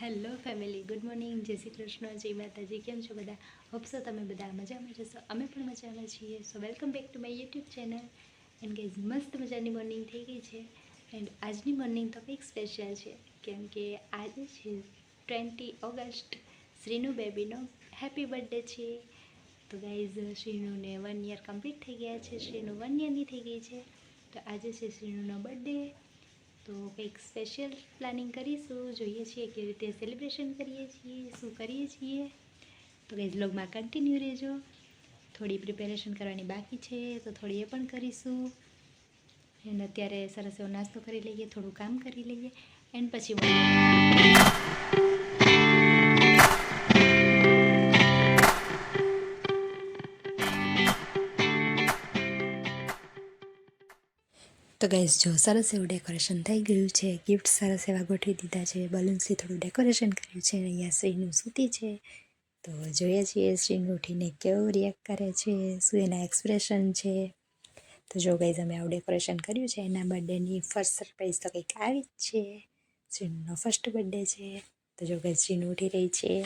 Hello family, good morning, જય શ્રી કૃષ્ણ, જય માતાજી, કેમ છો બધા? હોપસો તમે બધા મજામાં જશો. અમે પણ મજામાં છીએ. So welcome back to my YouTube channel and કે મસ્ત મજાની મોર્નિંગ થઈ ગઈ છે. એન્ડ આજની મોર્નિંગ તો કંઈક સ્પેશિયલ છે. કેમ કે આજે છે ટ્વેન્ટી ઓગસ્ટ, શ્રીનુ બેબીનો હેપી બર્થડે છે. તો ગાઈઝ શ્રીનુને વન યર કમ્પ્લીટ થઈ ગયા છે. શ્રીનુ વન યરની થઈ ગઈ છે. તો આજે છે શ્રીનુનો બર્થડે તો કંઈક સ્પેશિયલ પ્લાનિંગ કરીશું, જોઈએ છીએ કેવી રીતે સેલિબ્રેશન કરીએ છીએ, શું કરીએ છીએ. તો કંઈ બ્લોગમાં કન્ટિન્યુ રહેજો. થોડી પ્રિપેરેશન કરવાની બાકી છે, તો થોડી એ પણ કરીશું. એન્ડ અત્યારે સરસ એવો નાસ્તો કરી લઈએ, થોડું કામ કરી લઈએ. એન્ડ પછી તો ગાઈઝ જો સરસ એવું ડેકોરેશન થઈ ગયું છે. ગિફ્ટ સરસ એવા ગોઠવી દીધા છે. બલૂન્સથી થોડું ડેકોરેશન કર્યું છે. અહીંયા શ્રીનું સૂતી છે. તો જોઈએ છીએ શ્રીનું ઉઠીને કેવું રિએક્ટ કરે છે, શું એના એક્સપ્રેશન છે. તો જો ગાઈઝ અમે આવું ડેકોરેશન કર્યું છે. એના બર્થડેની ફર્સ્ટ સરપ્રાઈઝ તો કંઈક આવી જ છે. શ્રીનો ફર્સ્ટ બર્થડે છે. તો જો ગાઈઝ શ્રીનું ઉઠી રહી છે.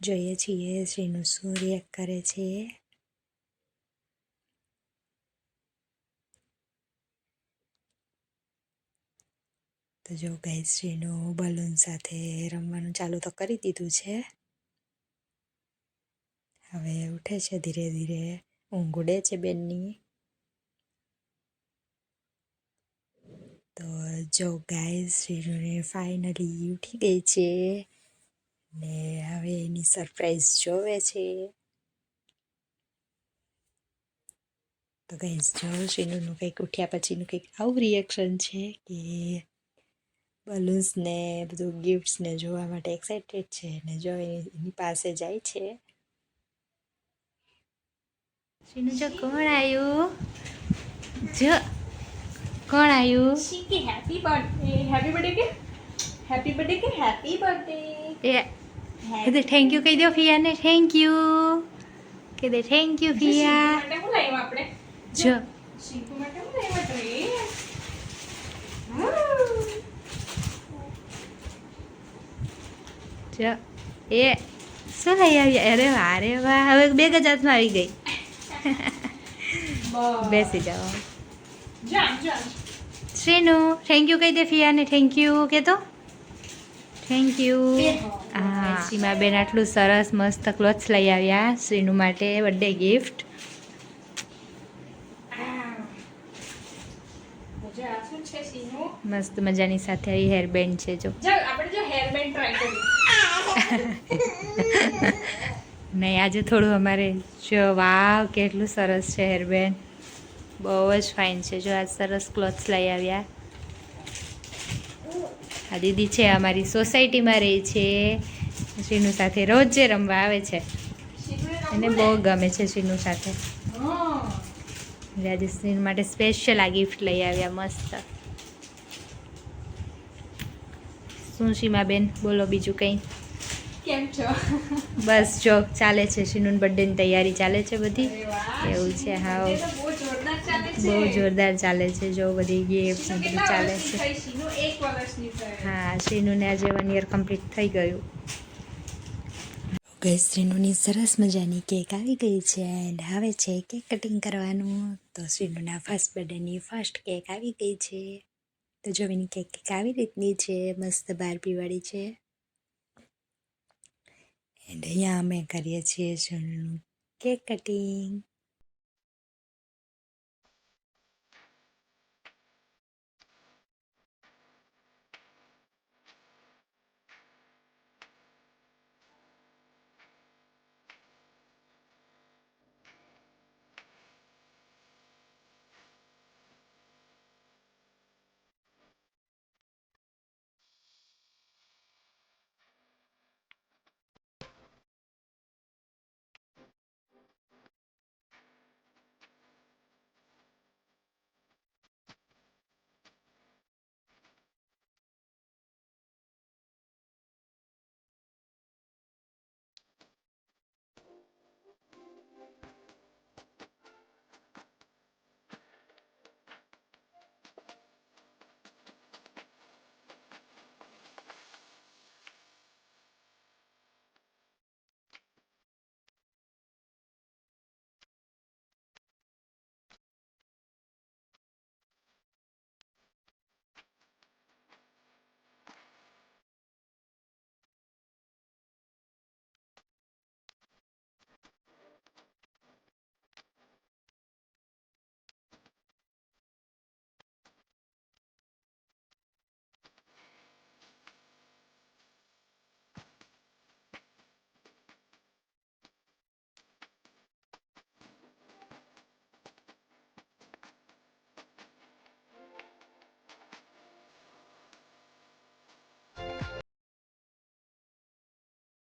જોઈએ છીએ શ્રીનું શું રિએક્ટ કરે છે. તો જો ગાયશ્રીનું બલૂન સાથે રમવાનું ચાલુ તો કરી દીધું છે. હવે ઉઠે છે ધીરે ધીરે ઊંઘ ઉડે છે બેનની. તો જો ગાયશ્રીને ફાઇનલી ઉઠી ગઈ છે ને હવે એની સરપ્રાઈઝ જોવે છે. તો ગાઈઝ જો શ્રીનુનું કંઈક ઉઠ્યા પછીનું કંઈક આવું રિએક્શન છે કે બલૂન્સ ને બધું ગિફ્ટ્સને જોવા માટે એક્સાઇટેડ છે ને જો એની પાસે જાય છે. શ્રીનુ જો કોણ આવ્યું જો કોણ આવ્યું હેપી happy હેપી બર્થડે કે? હેપી બર્થડે કે? હેપી બર્થડે એ થેન્ક યુ કહી દો ફિયાને થેન્ક યુ કીધે થેન્ક યુ ફિયા માટે શું લાવ્યા આપણે? જો. શીખુ માટે શું લાવ્યા જો એ શું લઈ આવ્યા. અરે વાહ અરે વાહ. હવે બે જ હાથમાં આવી ગઈ. બેસી. જાઓ. શ્રીનુ થેન્ક યુ કહી દે ફિયાને થેન્ક યુ કે તો થેન્ક યુ હા સીમાબેન આટલું સરસ મસ્ત ક્લોથ્સ લઈ આવ્યા શ્રીનુ માટે. Birthday gift? મસ્ત મજાની સાથે આવી હેર બેન્ડ છે જો. આપણે જો hairband ટ્રાય કરીએ. નહીં આજે થોડું અમારે જો, વાવ, કેટલું સરસ છે, હેરબેન. બહુ જ ફાઇન છે. જો આ સરસ ક્લોથ્સ લઈ આવ્યા. આ દીદી છે, અમારી સોસાયટીમાં રહે છે. શ્રીનું સાથે રોજ જે રમવા આવે છે. એને બહુ ગમે છે શ્રીનું સાથે. આજે શ્રીનુ માટે સ્પેશિયલ આ ગિફ્ટ લઈ આવ્યા, મસ્ત. શું, સીમાબેન? બોલો બીજું કંઈ. કેમ છો? બસ જો ચાલે છે શ્રીનુન બર્થડેની તૈયારી ચાલે છે બધી એવું છે, હા. બહુ જોરદાર ચાલે છે. બહુ જોરદાર ચાલે છે જો બધી ગિફ્ટ બધું ચાલે છે. હા શિનુને આજે વન યર કમ્પ્લીટ થઈ ગયું ગઈ શ્રીનુની સરસ મજાની કેક આવી ગઈ છે એન્ડ હવે છે કેક કટિંગ કરવાનું તો શ્રીનુના ફર્સ્ટ બર્થડેની ફર્સ્ટ કેક આવી ગઈ છે તો જો એની કેક કેક આવી રીતની છે મસ્ત બારબીવાળી છે એન્ડ અહીંયા અમે કરીએ છીએ શ્રીનુનું કેક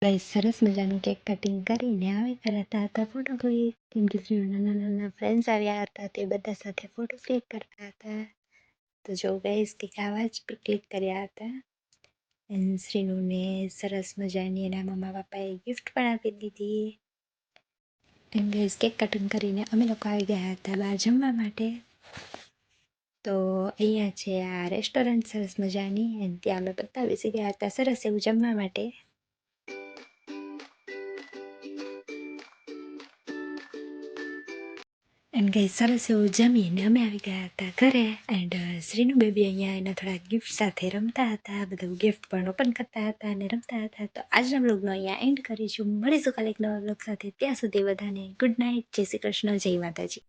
કટિંગ સરસ મજાનું કેક કટિંગ કરીને આવી કર્યા હતા ફોટો ક્લિક કે શ્રીના નાના નાના ફ્રેન્ડ્સ આવ્યા હતા તે બધા સાથે ફોટો ક્લિક કરતા હતા તો જો ગાઈસ કે આવા જ ક્લિક કર્યા હતા એન્ડ શ્રીનુને સરસ મજાની એના મમ્મા પપ્પાએ ગિફ્ટ પણ આપી દીધી એન્ડ ગાઈસ કેક કટિંગ કરીને અમે લોકો આવી ગયા હતા બહાર જમવા માટે તો અહીંયા છે આ રેસ્ટોરન્ટ સરસ મજાની એન્ડ ત્યાં અમે બધા બેસી ગયા હતા સરસ એવું જમવા માટે એન્ડ કે સરસ એવું જમીને અમે આવી ગયા હતા ઘરે એન્ડ શ્રીનું બેબી અહીંયા એના થોડા ગિફ્ટ સાથે રમતા હતા, બધું ગિફ્ટ પણ ઓપન કરતા હતા અને રમતા હતા. તો આજના બ્લોગનો અહીંયા એન્ડ કરીશું. મળીશું કાલે એક નવા બ્લોગ સાથે. ત્યાં સુધી બધાને ગુડ નાઇટ જય શ્રી કૃષ્ણ. જય માતાજી.